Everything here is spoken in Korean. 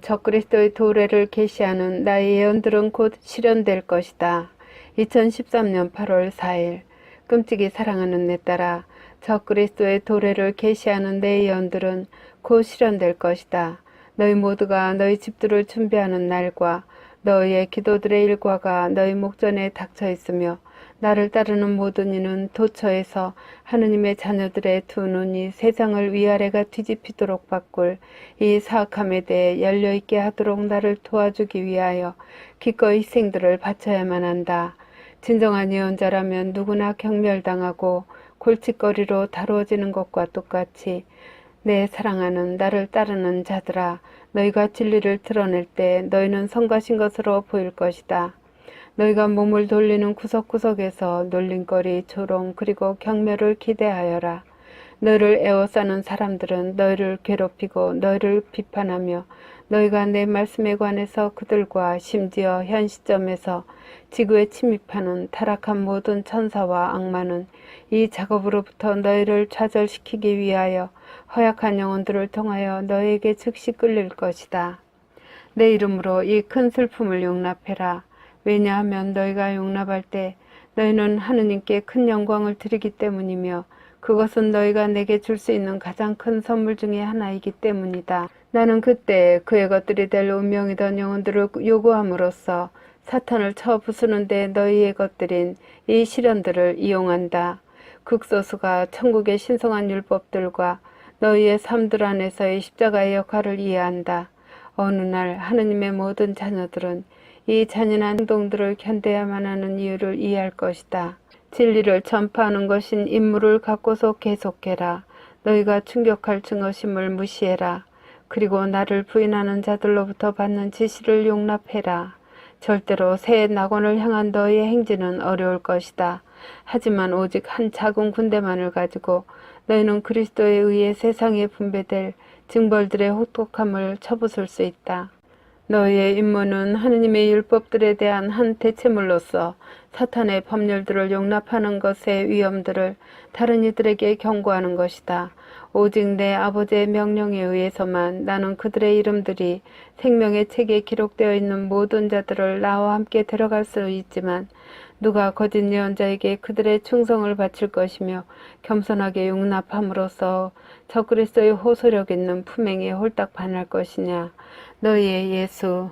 적그리스도의 도래를 계시하는 나의 예언들은 곧 실현될 것이다. 2013년 8월 4일 끔찍이 사랑하는 내 딸아 적그리스도의 도래를 계시하는 내 예언들은 곧 실현될 것이다. 너희 모두가 너희 집들을 준비하는 날과 너희의 기도들의 일과가 너희 목전에 닥쳐 있으며 나를 따르는 모든 이는 도처에서 하느님의 자녀들의 두 눈이 세상을 위아래가 뒤집히도록 바꿀 이 사악함에 대해 열려있게 하도록 나를 도와주기 위하여 기꺼이 희생들을 바쳐야만 한다. 진정한 예언자라면 누구나 경멸당하고 골칫거리로 다루어지는 것과 똑같이 내 사랑하는 나를 따르는 자들아 너희가 진리를 드러낼 때 너희는 성가신 것으로 보일 것이다. 너희가 몸을 돌리는 구석구석에서 놀림거리, 조롱 그리고 경멸을 기대하여라. 너희를 에워싸는 사람들은 너희를 괴롭히고 너희를 비판하며 너희가 내 말씀에 관해서 그들과 심지어 현 시점에서 지구에 침입하는 타락한 모든 천사와 악마는 이 작업으로부터 너희를 좌절시키기 위하여 허약한 영혼들을 통하여 너희에게 즉시 끌릴 것이다. 내 이름으로 이 큰 슬픔을 용납해라. 왜냐하면 너희가 용납할 때 너희는 하느님께 큰 영광을 드리기 때문이며 그것은 너희가 내게 줄 수 있는 가장 큰 선물 중의 하나이기 때문이다. 나는 그때 그의 것들이 될 운명이던 영혼들을 요구함으로써 사탄을 쳐 부수는데 너희의 것들인 이 시련들을 이용한다. 극소수가 천국의 신성한 율법들과 너희의 삶들 안에서의 십자가의 역할을 이해한다. 어느 날 하느님의 모든 자녀들은 이 잔인한 행동들을 견뎌야만 하는 이유를 이해할 것이다. 진리를 전파하는 것인 임무를 갖고서 계속해라. 너희가 충격할 증거심을 무시해라. 그리고 나를 부인하는 자들로부터 받는 지시를 용납해라. 절대로 새 낙원을 향한 너희의 행진은 어려울 것이다. 하지만 오직 한 작은 군대만을 가지고 너희는 그리스도에 의해 세상에 분배될 징벌들의 혹독함을 쳐부술 수 있다. 너희의 임무는 하느님의 율법들에 대한 한 대체물로서 사탄의 법률들을 용납하는 것의 위험들을 다른 이들에게 경고하는 것이다. 오직 내 아버지의 명령에 의해서만 나는 그들의 이름들이 생명의 책에 기록되어 있는 모든 자들을 나와 함께 데려갈 수 있지만 누가 거짓 예언자에게 그들의 충성을 바칠 것이며 겸손하게 용납함으로써 적그리스도의 호소력 있는 품행에 홀딱 반할 것이냐? 너희의 예수